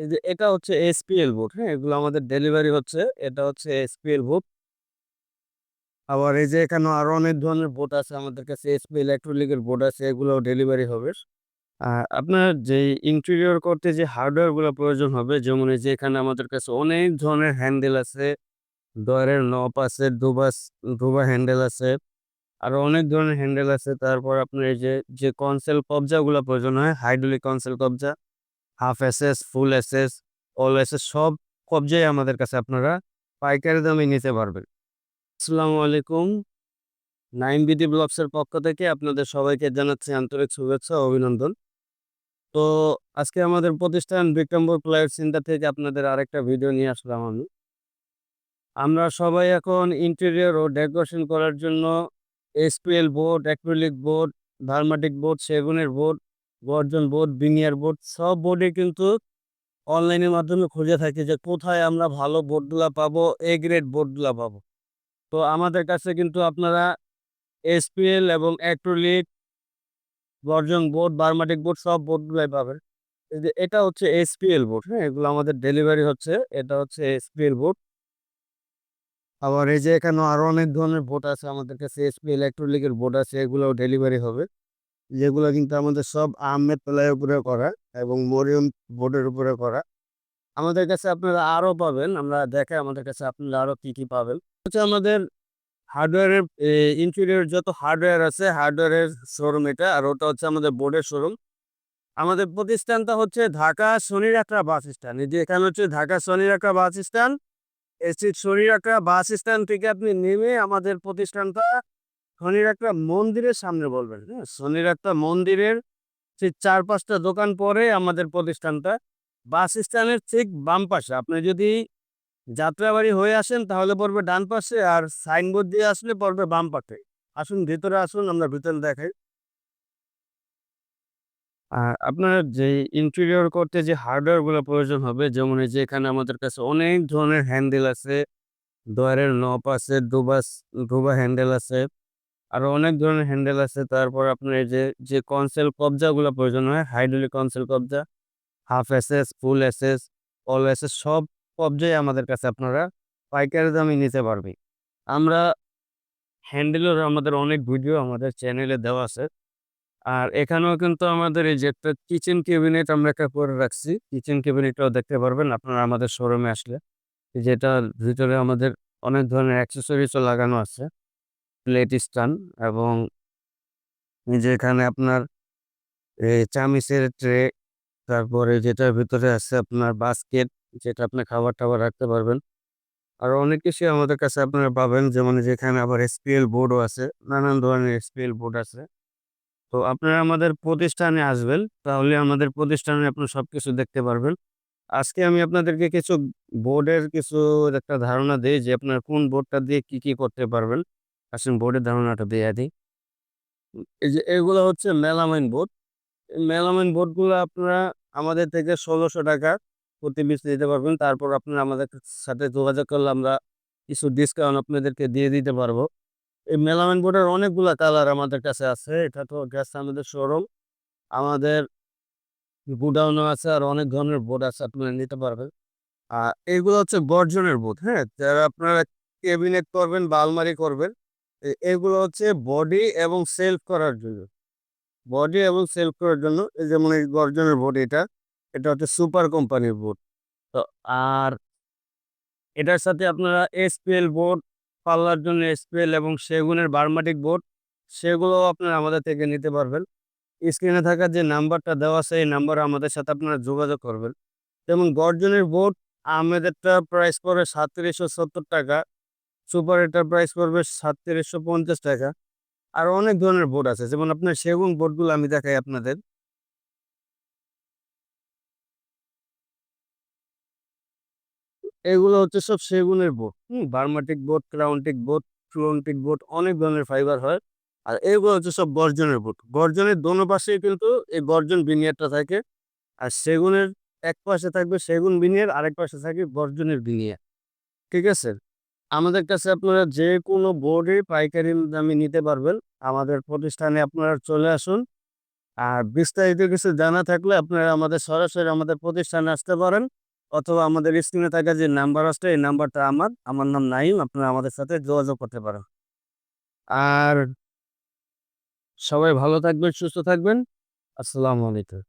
এই যে এটা হচ্ছে এসপিএল বুট হ্যাঁ? এগুলো আমাদের ডেলিভারি হচ্ছে। এটা হচ্ছে এসপিএল বুট আবার এই যে এখানে আরও অনেক ধরনের বোর্ড আছে আমাদের কাছে এসপি ইলেকট্রনিকের বোর্ড আছে এগুলো ডেলিভারি হবে। আর আপনার যে ইন্টেরিয়র করতে যে হার্ডওয়্যারগুলো প্রয়োজন হবে, যেমন এই যে এখানে আমাদের কাছে অনেক ধরনের হ্যান্ডেল আছে। ডয়ারের নপ আছে, ডোবাস, ডোবা হ্যান্ডেল আছে। আরও অনেক ধরনের হ্যান্ডেল আছে। তারপর আপনার এই যে যে কনসেল কবজা গুলো প্রয়োজন হয় হাইড্রোলিক কনসেল কবজা half SS full SS all SS সব কবজাই আমাদের কাছে আপনারা পাইকারি দামে নিতে পারবেন। আসসালামু আলাইকুম। নাইন বিডি ব্লগসের পক্ষ থেকে আপনাদের সবাইকে জানাচ্ছি আন্তরিক শুভেচ্ছা ও অভিনন্দন। তো আজকে আমাদের প্রতিষ্ঠান বিক্রমপুর প্লেয়ার সেন্টার থেকে আপনাদের আরেকটা ভিডিও নিয়ে আসলাম আমি। আমরা সবাই এখন ইন্টেরিয়র ও ডেকোরেশন করার জন্য এসপিএল বোর্ড অ্যাক্রিলিক বোর্ড ভার্মাটিক বোর্ড সেগুনের বোর্ড গর্জন বোর্ড বিনিয়ার বোর্ড সব বোর্ডে কিন্তু অনলাইনের মাধ্যমে খুঁজে থাকি যে কোথায় আমরা ভালো বোর্ডগুলো পাবো এ গ্রেড বোর্ডগুলা পাবো। তো আমাদের কাছে কিন্তু আপনারা এসপিএল এবং অ্যাক্রিলিক গর্জন বোর্ড বার্মাটিক বোর্ড সব বোর্ডগুলাই পাবেন। যে এটা হচ্ছে এসপিএল বোর্ড হ্যাঁ এগুলো আমাদের ডেলিভারি হচ্ছে, এটা হচ্ছে এসপিএল বোর্ড আবার এই যে এখানে আরও অনেক ধরনের বোর্ড আছে, আমাদের কাছে এসপি ইলেকট্রনিকের বোর্ড আছে, এগুলোও ডেলিভারি হবে। যেগুলো কিন্তু আমাদের সব আহমেদ প্লাইয়ের উপরে করা এবং মরিয়ম বোর্ডের উপরে করা। আমাদের কাছে আপনারা আরও পাবেন, আমরা দেখে আমাদের কাছে আপনারা আরও কি কি পাবেন। হচ্ছে আমাদের হার্ডওয়্যারের ইন্টেরিয়র যত হার্ডওয়্যার আছে, হার্ডওয়্যারের শোরুম এটা, আর ওটা হচ্ছে আমাদের বোর্ডের শোরুম আমাদের প্রতিষ্ঠানটা হচ্ছে ঢাকা শনিরাকড়া বাস স্ট্যান্ড। এই যে এখানে হচ্ছে Dhaka Shonirakhra bus stand, AC Shonirakhra bus stand থেকে আপনি নেমে আমাদের প্রতিষ্ঠানটা শনিরাকড়া মন্দিরের সামনে বলবেন হ্যাঁ? শনির একটা মন্দিরের ঠিক চার পাঁচটা দোকান পরে আমাদের প্রতিষ্ঠানটা। বাস স্ট্যান্ডের ঠিক বাম পাশে। আপনি যদি যাত্রাবাড়ি হয়ে আসেন, তাহলে পড়বে ডান পাশে আর সাইনবোর্ড দিয়ে আসলে পড়বে বাম পাশে। আসুন, ভিতরে আসুন, আমরা ভিতরে দেখাই। আর আপনার যে ইন্টেরিয়র করতে যে হার্ডওয়্যারগুলো প্রয়োজন হবে, যেমন এই যে এখানে আমাদের কাছে অনেক ধরনের হ্যান্ডেল আছে। ডয়ারের নপ আছে ডোবাস ডোবা হ্যান্ডেল আছে। আরও অনেক ধরনের হ্যান্ডেল আছে। তারপর আপনার এই যে যে কনসেল কবজা গুলো প্রয়োজন হয় হাইড্রোলিক কনসেল কবজা half SS full SS all SS সব কবজাই আমাদের কাছে আপনারা পাইকারি দামে নিতে পারবে আমরা হ্যান্ডেলের আমাদের অনেক ভিডিও আমাদের চ্যানেলে দেওয়া আছে। আর এখানেও কিন্তু আমাদের এই যে একটা কিচেন ক্যাবিনেট আমরা একটা করে রাখছি। কিচেন ক্যাবিনেটটাও দেখতে পারবেন, আপনারা আমাদের শোরুমে আসলে। যেটা ভিতরে আমাদের অনেক ধরনের অ্যাক্সেসরিজও লাগানো আছে। প্লেট স্ট্যান্ড এবং যেখানে আপনার চামিচের ট্রে, তারপরে যেটার ভিতরে আছে আপনার বাস্কেট, যেটা আপনি খাবার টাবার রাখতে পারবেন। আর অনেক কিছুই আমাদের কাছে আপনারা পাবেন, যেমন যেখানে আবার এসপিএল বোর্ডও আছে, নানান ধরনের এসপিএল বোর্ড আছে। তো আপনারা আমাদের প্রতিষ্ঠানে আসবেন, তাহলে আমাদের প্রতিষ্ঠানে আপনার সবকিছু দেখতে পারবেন। আজকে আমি আপনাদেরকে কিছু বোর্ডের কিছু একটা ধারণা দিই যে আপনার কোন বোর্ডটা দিয়ে কি কি করতে পারবেন। আসুন বোর্ডের ধারণাটা দিয়ে দিই। এই যে এগুলো হচ্ছে মেলামাইন বোর্ড মেলামাইন বোর্ডগুলো আপনারা আমাদের থেকে ষোলোশো টাকা প্রতি পিস দিতে পারবেন। তারপর আপনারা আমাদের সাথে যোগাযোগ করলে আমরা কিছু ডিসকাউন্ট আপনাদেরকে দিয়ে দিতে পারব। এই মেলামাইন বোর্ডের অনেকগুলা কালার আমাদের কাছে আছে। এটা তো গ্যাস আমাদের শোরুম আমাদের গুডাউনও আছে আর অনেক ধরনের বোর্ড আছে, আপনারা নিতে পারবেন। আর এইগুলো হচ্ছে গর্জনের বোর্ড হ্যাঁ? যারা আপনারা কেবিনেট করবেন বা আলমারি করবেন এগুলো হচ্ছে বডি এবং সেলফ করার জন্য। বডি এবং সেলফ করার জন্য, এই যেমন এই গর্জনের বোর্ড এটা এটা হচ্ছে সুপার কোম্পানির বোর্ড তো আর এটার সাথে আপনারা এসপিএল বোর্ড পাল্লার জন্য এসপিএল এবং সেগুনের বার্মাটিক বোর্ড সেগুলো আপনারা আমাদের থেকে নিতে পারবেন। স্ক্রিনে থাকা যে নাম্বারটা দেওয়া আছে, এই নাম্বারে আমাদের সাথে আপনারা যোগাযোগ করবেন। যেমন গর্জনের বোর্ড আমাদেরটা প্রাইস পড়বে সাতত্রিশশো সত্তর টাকা। সুপার এটার প্রাইস পড়বে সাতত্রিশশো পঞ্চাশ টাকা। আর অনেক ধরনের বোর্ড আছে, যেমন আপনার সেগুন বোর্ডগুলো আমি দেখাই আপনাদের। এগুলো হচ্ছে সব সেগুনের বোর্ড হুম, বার্মাটিক বোর্ড ক্রাউন্টিক বোর্ড ফ্লোন্টিক বোর্ড অনেক ধরনের ফাইবার হয়। আর এগুলো হচ্ছে সব গর্জনের বোর্ড গর্জনের দোনো পাশেই কিন্তু এই গর্জন বিনিয়ারটা থাকে। আর সেগুনের এক পাশে থাকবে সেগুন বিনিয়ার আরেক পাশে থাকে গর্জনের বিনিয়ার ঠিক আছে? আমাদের কাছে আপনারা যে কোনো বোর্ডে পাইকারি দামে নিতে পারবেন। আমাদের প্রতিষ্ঠানে আপনারা চলে আসুন। আর বিস্তারিত কিছু জানা থাকলে আপনারা আমাদের সরাসরি আমাদের প্রতিষ্ঠানে আসতে পারেন। অথবা আমাদের স্ক্রিনে থাকা যে নাম্বার আছে, এই নাম্বারটা আমার আমার নাম নাইম আপনারা আমাদের সাথে যোগাযোগ করতে পারেন। আর সবাই ভালো থাকবেন, সুস্থ থাকবেন। আসসালামু আলাইকুম।